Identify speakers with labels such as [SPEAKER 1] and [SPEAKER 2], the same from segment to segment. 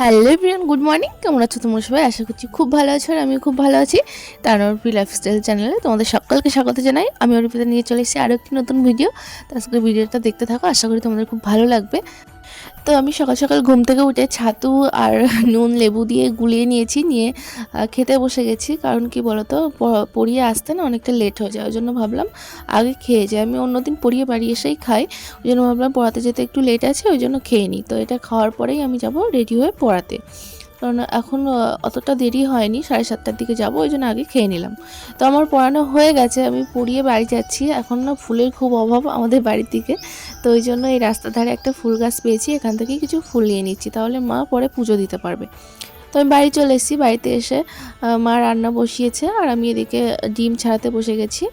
[SPEAKER 1] Hello everyone, good morning. কেমন আছো তোমরা সবাই? আশা করছি খুব ভালো আছো আর আমি খুব ভালো আছি। তার অর্পি লাইফস্টাইল চ্যানেলে তোমাদের সকলকে স্বাগত জানাই। আমি অর্পিতা নিয়ে চলে এসেছি আরও একটি নতুন ভিডিও তো আজকে ভিডিওটা দেখতে থাকো, আশা করি তোমাদের খুব ভালো লাগবে। তো আমি সকাল সকাল ঘুম থেকে উঠে ছাতু আর নুন, লেবু দিয়ে গুলিয়ে নিয়েছি, নিয়ে খেতে বসে গেছি। কারণ কি বলতো পড়িয়ে আসতে না অনেকটা লেট হয়ে যায়। ওই জন্য ভাবলাম আগে খেয়ে যাই। আমি অন্যদিন পড়িয়ে বাড়ি এসেই খাই। ওই জন্য ভাবলাম পড়াতে যেতে একটু লেট আছে ওই জন্য খেয়ে নিই। তো এটা খাওয়ার পরেই আমি যাব রেডি হয়ে পড়াতে। কারণ এখন অতটা দেরি হয়নি, সাড়ে সাতটার দিকে যাব, ওই জন্য আগে খেয়ে নিলাম। তো আমার পড়ানো হয়ে গেছে, আমি পুড়িয়ে বাড়ি যাচ্ছি, এখন না ফুলের খুব অভাব আমাদের বাড়ির দিকে। তো ওই জন্য এই রাস্তার ধারে একটা ফুল গাছ পেয়েছি, এখান থেকে কিছু ফুল নিয়ে নিচ্ছি, তাহলে মা পরে পুজো দিতে পারবে। তো আমি বাড়ি চলে এসেছি, বাড়িতে এসে মা রান্না বসিয়েছে আর আমি এদিকে ডিম ছাড়াতে বসে গেছি।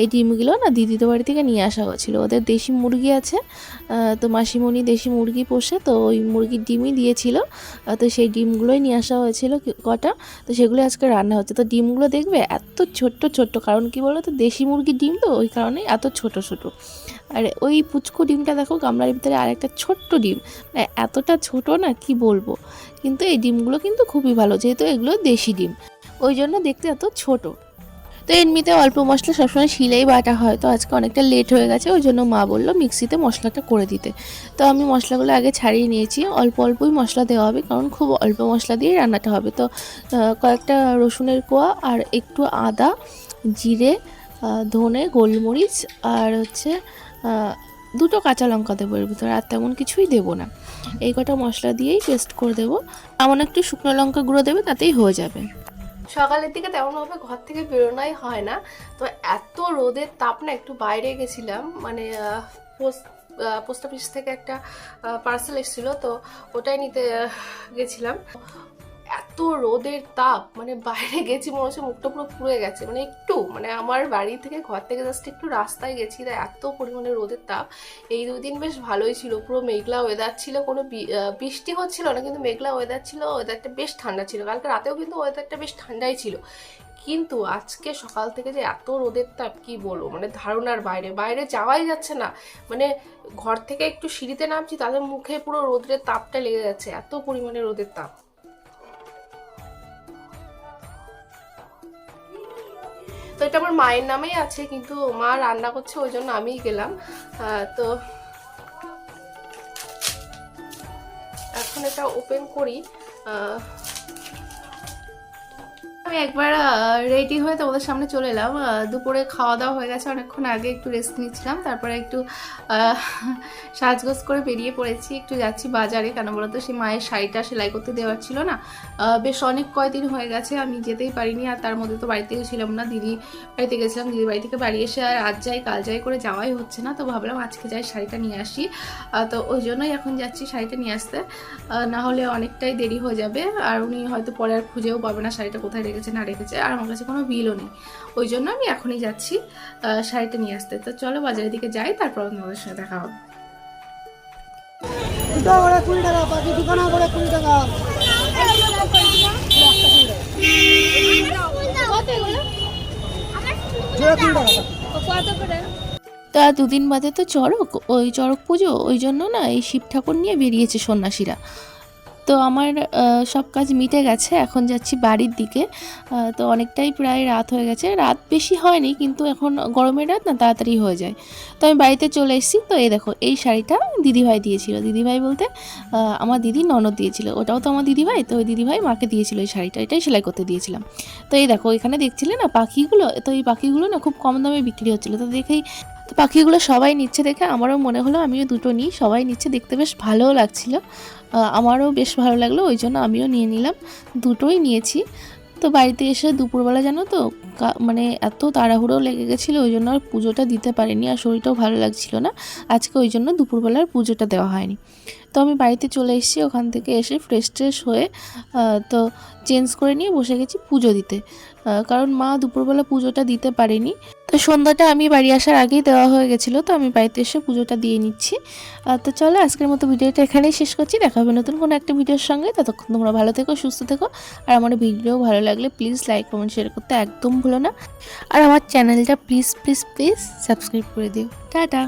[SPEAKER 1] এই ডিমগুলো না দিদিদের বাড়ি থেকে নিয়ে আসা হয়েছিল। ওদের দেশি মুরগি আছে তো মাসিমণি দেশি মুরগি পোষে, তো ওই মুরগির ডিমই দিয়েছিল। তো সেই ডিমগুলোই নিয়ে আসা হয়েছিল কটা। তো সেগুলো আজকে রান্না হচ্ছে। তো ডিমগুলো দেখবে এত ছোট্ট ছোট্ট। কারণ কি বলো তো দেশি মুরগির ডিম তো, ওই কারণে এত ছোট ছোট। আর ওই পুচকু ডিমটা দেখো, গামলার ভিতরে আরেকটা ছোট্ট ডিম। মানে এতটা ছোট না, কি বলব? কিন্তু এই ডিমগুলো কিন্তু খুবই ভালো, যেহেতু এগুলো দেশি ডিম। ওই জন্য দেখতে এত ছোট। তো এমনিতে অল্প মশলা সবসময় শিলেই বাটা হয়, তো আজকে অনেকটা লেট হয়ে গেছে, ওই জন্য মা বলল মিক্সিতে মশলাটা করে দিতে। তো আমি মশলাগুলো আগে ছাড়িয়ে নিয়েছি, অল্প অল্পই মশলা দেওয়া হবে, কারণ খুব অল্প মশলা দিয়েই রান্নাটা হবে। তো কয়েকটা রসুনের কোয়া আর একটু আদা, জিরে ধনে, গোলমরিচ আর হচ্ছে দুটো কাঁচা লঙ্কা দেবো এর ভিতরে, আর তেমন কিছুই দেবো না। এই কটা মশলা দিয়েই পেস্ট করে দেবো। এমন একটু শুকনো লঙ্কা গুঁড়ো দেবে, তাতেই হয়ে যাবে। সকালের দিকে তেমনভাবে ঘর থেকে বেরোনাই হয় না। তো এত রোদের তাপ না, একটু বাইরে গেছিলাম মানে পোস্ট পোস্ট অফিস থেকে একটা পার্সেল এসেছিল, তো ওটাই নিতে গেছিলাম। এত রোদের তাপ মানে বাইরে গেছি মনে হচ্ছে মুখটা পুরো পুড়ে গেছে। মানে একটু মানে আমার বাড়ি থেকে ঘর থেকে জাস্ট একটু রাস্তায় গেছি, তাই এত পরিমাণে রোদের তাপ। এই দুই দিন বেশ ভালোই ছিল, পুরো মেঘলা ওয়েদার ছিল, কোনো বৃষ্টি হচ্ছিল না, কিন্তু মেঘলা ওয়েদার ছিল ওয়েদারটা বেশ ঠান্ডা ছিল। কালকে রাতেও কিন্তু ওয়েদারটা বেশ ঠান্ডাই ছিল। কিন্তু আজকে সকাল থেকে যে এত রোদের তাপ, কি বলব? মানে ধারণার বাইরে বাইরে যাওয়াই যাচ্ছে না। মানে ঘর থেকে একটু সিঁড়িতে নামছি তাদের মুখে পুরো রোদের তাপটা লেগে যাচ্ছে, এত পরিমাণে রোদের তাপ। তো এটা আমার মায়ের নামেই আছে, কিন্তু মা রান্না করছে, ওই জন্য আমিই গেলাম। তো এখন এটা ওপেন করি। আমি একবার রেডি হয়ে তোমাদের সামনে চলে এলাম। দুপুরে খাওয়া দাওয়া হয়ে গেছে, অনেকক্ষণ আগে একটু রেস্ট নিচ্ছিলাম, তারপরে একটু সাজগোজ করে বেরিয়ে পড়েছি, একটু যাচ্ছি বাজারে, কেন বলতো সেই মায়ের শাড়িটা সেলাই করতে দেওয়ার ছিল না। বেশ অনেক কয়দিন হয়ে গেছে, আমি যেতেই পারিনি, আর তার মধ্যে তো বাড়িতেও ছিলাম না, দিদি বাড়িতে গেছিলাম দিদি বাড়ি থেকে বাড়ি এসে আর আজ যাই, কাল যাই করে যাওয়াই হচ্ছে না, তো ভাবলাম আজকে যাই শাড়িটা নিয়ে আসি। তো ওই জন্যই এখন যাচ্ছি শাড়িটা নিয়ে আসতে। না হলে অনেকটাই দেরি হয়ে যাবে, আর উনি হয়তো পরে আর খুঁজেও পাবে না শাড়িটা কোথায় রেখেছে। না রেখেছে আর আমার কাছে কোনো বিলও নেই। ওই জন্য আমি এখনই যাচ্ছি শাড়িটা নিয়ে আসতে। তো চলো বাজারের দিকে যাই তারপর তোমাদের সাথে দেখা হবে।
[SPEAKER 2] দুটো করে কুড়ি টাকা বাকি দুখানা করে কুড়ি টাকা। জোড়া কুড়ি
[SPEAKER 1] তা দুদিন বাদে তো চড়ক ওই চড়ক পুজো ওই জন্য না এই শিব ঠাকুর নিয়ে বেরিয়েছে সন্ন্যাসীরা। তো আমার সব কাজ মিটে গেছে। এখন যাচ্ছি বাড়ির দিকে। তো অনেকটাই প্রায় রাত হয়ে গেছে। রাত বেশি হয়নি, কিন্তু এখন গরমের রাত না তাড়াতাড়ি হয়ে যায়। তো আমি বাড়িতে চলে এসেছি। তো এই দেখো, এই শাড়িটা দিদিভাই দিয়েছিল। দিদিভাই বলতে আমার দিদি ননদ দিয়েছিল। ওটাও তো আমার দিদিভাই, তো ওই দিদিভাই মাকে দিয়েছিল এই শাড়িটা। এটাই সেলাই করতে দিয়েছিলাম। তো এই দেখো, এখানে দেখছিলে না পাখিগুলো? তো এই পাখিগুলো না খুব কম দামে বিক্রি হচ্ছিল। তো দেখেই পাখিগুলো সবাই নিচ্ছে দেখে আমারও মনে হলো, আমিও দুটো নিই, সবাই নিচ্ছে, দেখতে বেশ ভালোও লাগছিল। আমারও বেশ ভালো লাগল, ওই জন্য আমিও নিয়ে নিলাম, দুটোই নিয়েছি। তো বাড়িতে এসে দুপুরবেলা জানো তো মানে এত তাড়াহুড়ো লেগে গেছিল, ওই জন্য আর পুজোটা দিতে পারিনি, আর শরীরটাও ভালো লাগছিল না। আজকে ওই জন্য দুপুরবেলার পুজোটা দেওয়া হয়নি। তো আমি বাড়িতে চলে এসেছি, ওখান থেকে এসে ফ্রেশ ট্রেশ হয়ে তো চেঞ্জ করে নিয়ে বসে গেছি পুজো দিতে। কারণ মা দুপুরবেলা পুজোটা দিতে পারেনি। তো সন্ধ্যাটা আমি বাড়ি আসার আগেই দেওয়া হয়ে গেছিল, তো আমি বাড়িতে এসে পুজোটা দিয়ে নিচ্ছি। তো চলো আজকের মতো ভিডিওটা এখানেই শেষ করছি, দেখা হবে নতুন কোনো একটা ভিডিওর সঙ্গে। ততক্ষণ তোমরা ভালো থেকো, সুস্থ থেকো। আর আমার ভিডিও ভালো লাগলে প্লিজ লাইক কমেন্ট শেয়ার করতে একদম ভুলো না। আর আমার চ্যানেলটা প্লিজ প্লিজ প্লিজ সাবস্ক্রাইব করে দিও। টাটা!